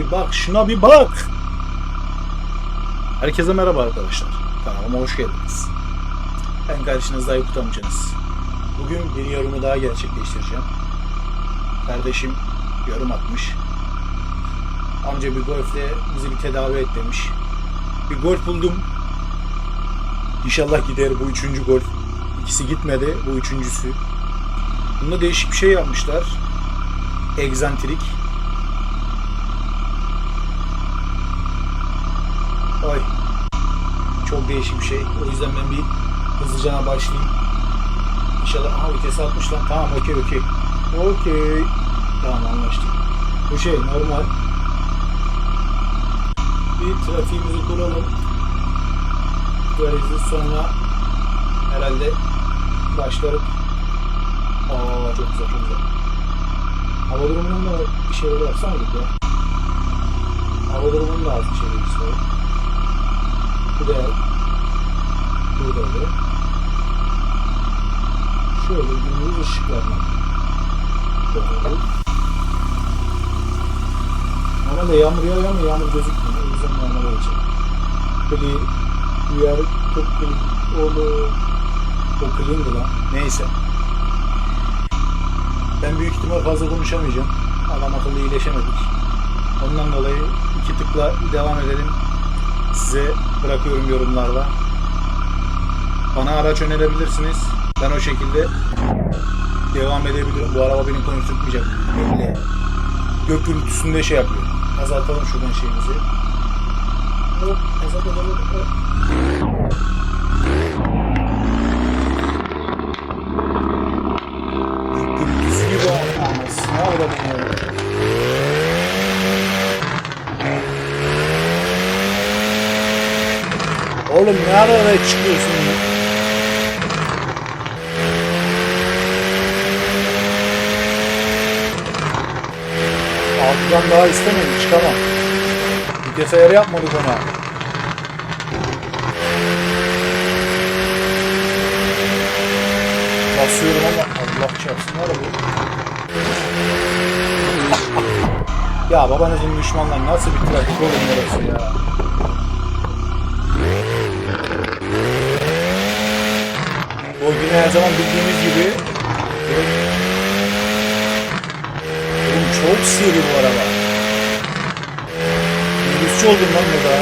bir bak. Şuna bir bak. Herkese merhaba arkadaşlar. Kanalıma hoş geldiniz. Ben karşınızda Aykut amcanız. Bugün bir yorumu daha gerçekleştireceğim. Kardeşim yorum atmış. Amca bir golfle bizi bir tedavi et demiş. Bir golf buldum. İnşallah gider bu üçüncü golf. İkisi gitmedi. Bu üçüncüsü. Bunda değişik bir şey yapmışlar. Egzantrik. Ay. Çok değişik bir şey. O yüzden ben bir hızlıcana başlayayım. İnşallah aha vitesi atmış lan. Tamam okey okey. Okey. Tamam anlaştık. Bu şey normal. Bir trafiğimizi kuralım. Böylece sonra herhalde başlarım. Aa çok güzel çok güzel. Hava durumundan da bir şeyler yapsana ya. Hava durumunun da az bir şeyler istiyor. Bu da burada öyle. Şöyle gündüz ışıklarına doğru. Normalde yağmur yağıyor ama yağmur gözükmüyor. O yüzden yağmur olacak. Böyle uyar çok böyle oğlum o clean'dı lan. Neyse. Ben büyük ihtimal fazla konuşamayacağım. Adam akıllı iyileşemedik. Ondan dolayı iki tıkla devam edelim. Size bırakıyorum yorumlarda. Bana araç önerebilirsiniz. Ben o şekilde devam edebilirim. Bu araba beni konuşturmayacak. Belli. Gök gürültüsünde şey yapıyor. Azaltalım şuradan şeyimizi. Hop, azalt, azalt, azalt. Gök gürültüsü gibi anasını avradım ya. Oğlum ne araya çıkıyorsun ya? Altıdan daha istemedim çıkamam. Vites ayarı yapmadık ona. Basıyorum ama Allah çarpsın bu. ya babanızın düşmanlar nasıl bir trafik oğlum burası ya. O yine her zaman bildiğimiz gibi Oğlum çok sivri bu araba. Minibüsçü oldum lan burada.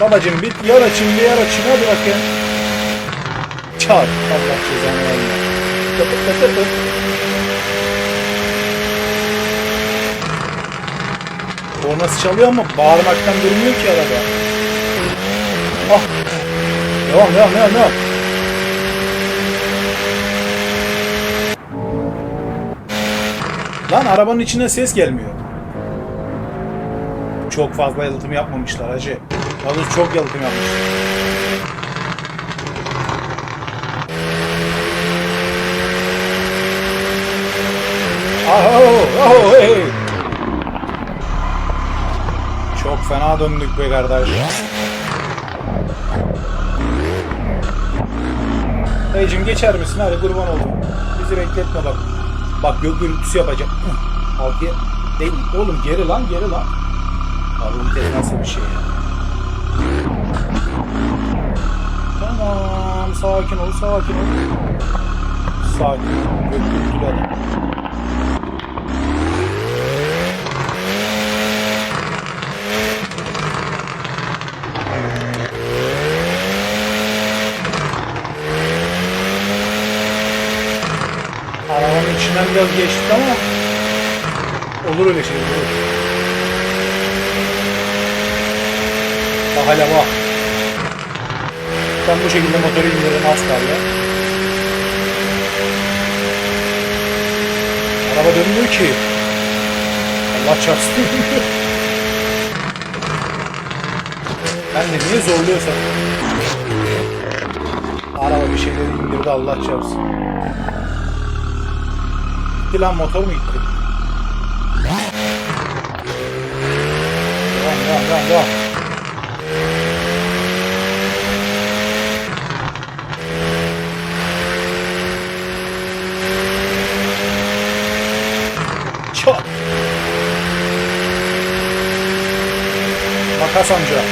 Babacım bir yar açın bir yar açın hadi bakayım. Çarp. Allah cezanı versin. Tıpıt tıpıt tıpıt. Kornası çalıyor ama bağırmaktan durmuyor ki araba. Ah. Devam devam devam devam. Lan arabanın içine ses gelmiyor. Çok fazla yalıtım yapmamışlar hacı. Yalnız çok yalıtım yapmış. Aho, aho, hey. Çok fena döndük be kardeş. Beyciğim geçer misin? Hadi kurban olayım. Bizi bekletme bak. Bak gök gürültüsü yapacak. Altıya değil. Oğlum geri lan geri lan. Abi bu vites nasıl bir şey ya? Tamam sakin ol sakin ol. Sakin ol. Gök gürültülü adam. Arabanın içinden biraz geçtik ama olur öyle şey olur. Bak hala bak. Ben bu şekilde motoru indirelim az kaldı. Araba dönmüyor ki. Allah çarpsın. ben de niye zorluyorsam. Araba bir şeyleri indirdi Allah çarpsın. Gitti lan motor mu gitti? Devam devam devam devam. Çok. Makas amca.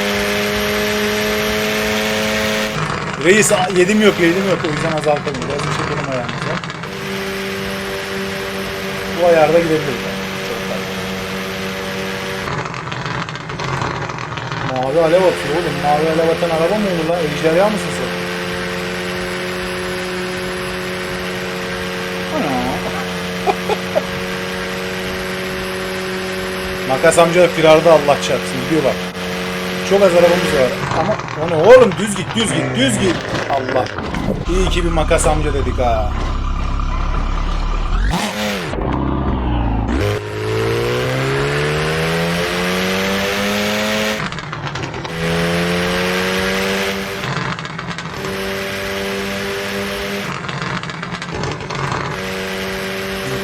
Reis yedim yok yedim yok o yüzden azaltalım. Biraz bir şey Bu ayarda gidebiliriz. Fazla. Mavi alev atıyor oğlum. Mavi alev atan araba mı olur lan? Ejderha mısın sen? Makas amca firarda Allah çarpsın gidiyor bak. Çok az arabamız var ama onu oğlum düz git düz git düz git. Allah. İyi ki bir makas amca dedik ha.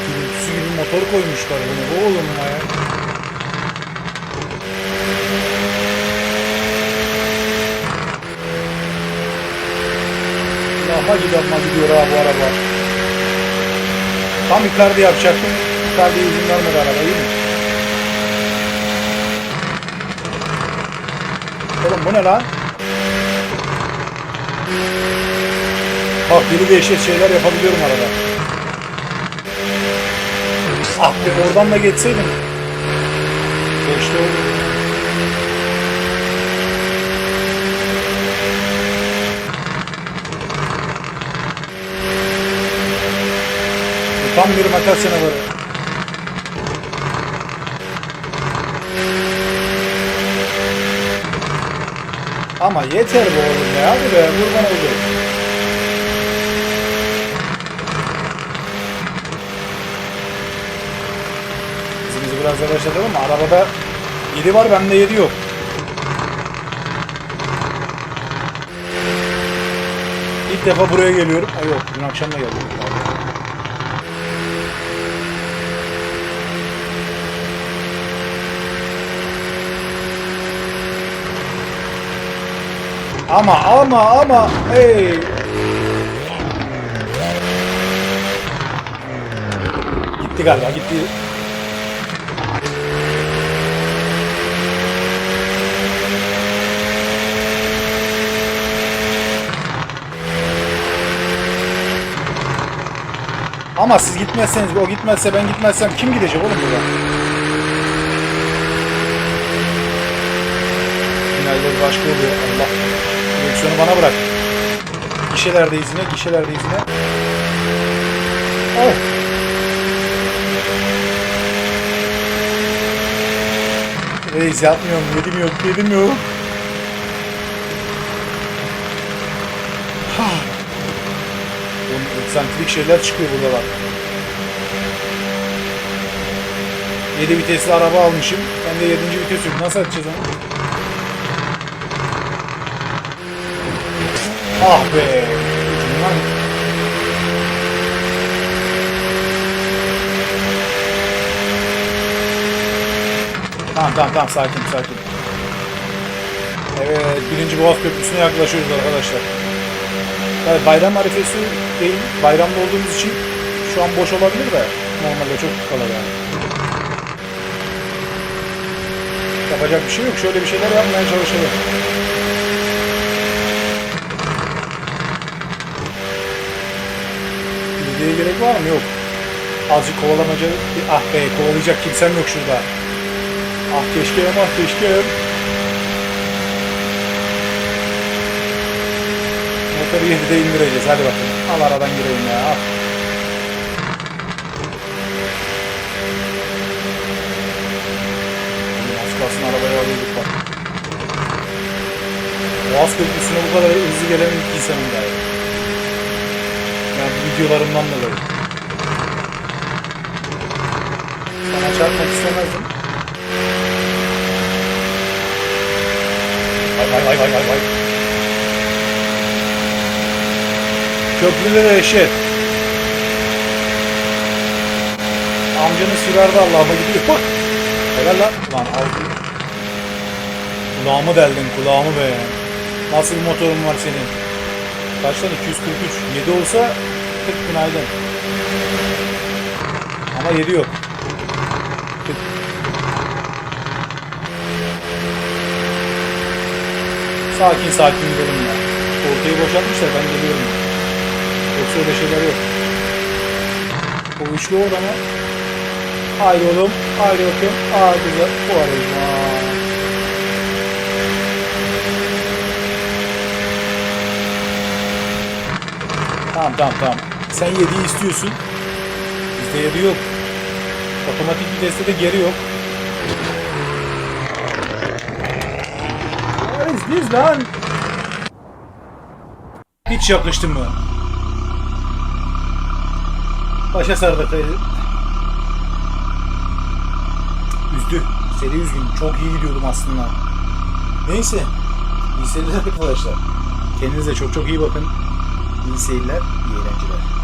Gürültüsü gibi motor koymuşlar bunu oğlum ya. Lama gidiyor ama gidiyor bu araba. Tam Icardi yapacaktım. Icardi izin vermedi araba iyi mi? Oğlum bu ne lan? Bak yeni değişik şeyler yapabiliyorum arada. Ah be oradan da geçseydim. Geçti oldu. Tam bir makas canavarı. Ama yeter bu oğlum ya. Hadi be kurban oldu. Biraz yavaşlatalım ama arabada 7 var bende 7 yok. İlk defa buraya geliyorum. Ay yok dün akşam da geldim. Ama ama ama hey. Gitti galiba gitti. Ama siz gitmezseniz, o gitmezse ben gitmezsem kim gidecek oğlum burada? Finalde başka oluyor. Allah. Direksiyonu bana bırak. Gişelerdeyiz yine, gişelerdeyiz yine. Oh. Reis yapmıyorum, yedim yok, yedim yok. Ha. Bunun eksantrik şeyler çıkıyor burada bak. 7 vitesli araba almışım. Ben de 7. vites yok. Nasıl açacağız onu? Ah be. Tamam tamam tamam sakin sakin. Evet birinci Boğaz Köprüsü'ne yaklaşıyoruz arkadaşlar. Tabii bayram arifesi değil. Bayramda olduğumuz için şu an boş olabilir de normalde çok kalır yani. Yapacak bir şey yok. Şöyle bir şeyler yapmaya çalışalım. Bilgiye gerek var mı? Yok. Azıcık kovalamaca... Ah be kovalayacak kimsem yok şurada. Ah keşke ah keşke. Motoru 7'de indireceğiz. Hadi bakalım. Al aradan gireyim ya. Al. Az kalsın arabaya alıyorduk bak. Boğaz Köprüsü'ne bu kadar hızlı gelen ilk insanım galiba. Yani videolarımdan dolayı. Sana çarpmak istemezdim. Vay vay vay vay vay vay. Köprülere eşit. Amcanın sürerdi Allah'ıma gidiyor. Bak. Helal lan. Lan aldı. Kulağımı deldin kulağımı be. Nasıl bir motorun var senin? Kaçtan 243. 7 olsa 40 günaydın. Ama 7 yok. 40. Sakin sakin gidelim ya. Ortayı boşaltmışlar ben geliyorum. Yoksa öyle şeyler yok. O üçlü orada mı? Haydi oğlum. Haydi bakayım. Aa güzel. Bu arayma. Tamam tamam tamam. Sen 7'yi istiyorsun. Bizde 7 yok. Otomatik viteste de geri yok. Neredeyiz biz lan? Hiç yakıştı mı? Başa sardık. Üzdü. Seri üzgün. Çok iyi gidiyordum aslında. Neyse. İyi seyirler arkadaşlar. Kendinize çok çok iyi bakın. İyi seyirler, iyi eğlenceler.